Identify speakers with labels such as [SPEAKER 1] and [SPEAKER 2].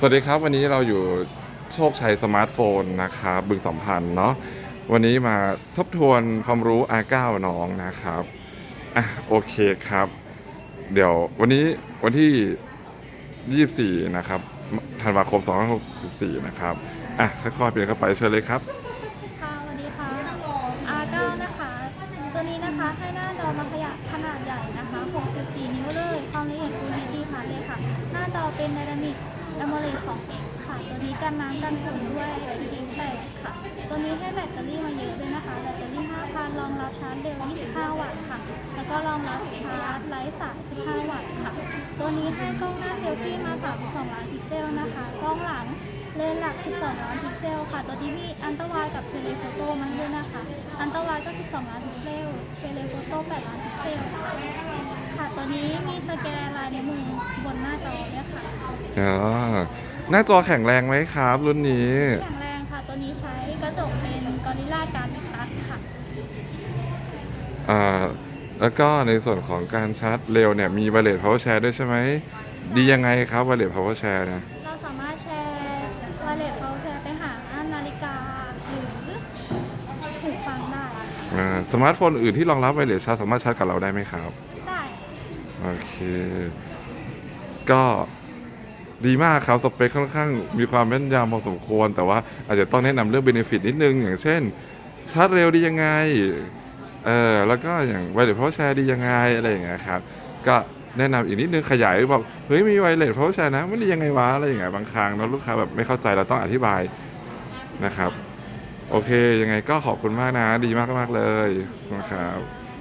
[SPEAKER 1] สวัสดีครับ วันนี้เราอยู่โชคชัยสมาร์ทโฟนนะครับบึงสัมพันธ์เนาะวันนี้มาทบทวนความรู้ R9 น้องนะครับอะโอเคครับ เดี๋ยววันนี้วันที่ 24 นะครับธันวาคม 2564 นะครับอะค่อยๆเปลี่ยนเข้าไปเชิญเลยครับ
[SPEAKER 2] ค่ะสวัสดีค่ะ R9 นะคะ ตัวนี้นะคะให้หน้าจอมาขยะขนาดใหญ่นะคะ 6.4 นิ้วเลย ความละเอียด Full HD ค่ะเลยค่ะ หน้าจอเป็นไดเรก Dynamic AMOLED 2X ค่ะ ตัวนี้กันน้ำกันฝนด้วย IPX8 ค่ะ ตัวนี้ให้แบตเตอรี่มาเยอะเลยนะคะ แบตเตอรี่ 5,000 รองรับชาร์จเร็ว 25 วัตต์ค่ะ แล้วก็รองรับชาร์จไร้สาย 15 วัตต์ค่ะ ตัวนี้ให้กล้องหน้าเซลฟี่มา 32 ล้านพิกเซลนะคะ กล้องหลังเลนส์หลัก 12 ล้านพิกเซลค่ะ ตัวนี้มีอันตรายกับเทเลโฟโต้มันด้วยนะคะ อันตรายก็ 12 ล้านพิกเซล เทเลโฟโต้8ล้านพิกเซลค่ะ ค่ะ ตัวนี้มีสแกนลายนิ้ว มือบนหน้าจอด้วยค่ะ
[SPEAKER 1] อ๋อหน้าจอแข็งแรงไหมครับ รุ่นนี้
[SPEAKER 2] แข็งแรงค่ะ ตัวนี้ใช้กระจกเป็นกอริลลาการ์ดตัดค่ะ
[SPEAKER 1] อ่าแล้วก็ในส่วนของการชาร์จเร็วเนี่ยมี Wireless Power Share ด้วยใช่ไหม ดียังไงครับ Wireless Power Share เนี่ย
[SPEAKER 2] เราสามารถแชร์วาเลตเขาแชร์ไปหานาฬิกาหรือหูฟังได้ค่ะ
[SPEAKER 1] อ่าสมาร์ทโฟนอื่นที่รองรับไวเลสชาร์จสามารถชาร์จกับเราได้ไหมครับ
[SPEAKER 2] ได้
[SPEAKER 1] โอเค ก็ดีมากครับสเปคค่อนข้างมีความแม่นยำพอสมควร แต่ว่าอาจจะต้องแนะนำเรื่องเบนฟิตนิดนึง อย่างเช่นชาร์จเร็วดียังไงเออแล้วก็อย่างไวเลสเพาแชร์ดียังไงอะไรอย่างเงี้ยครับก็แนะนำอีกนิดนึงขยายบอกเฮ้ยมีไวเลสเพาแชร์นะมันดียังไงวะอะไรอย่างเงี้ยบางครั้งแล้วลูกค้าแบบไม่เข้าใจเราต้องอธิบายนะครับ โอเคยังไงก็ขอบคุณมากนะ ดีมากมากเลยขอบคุณครับ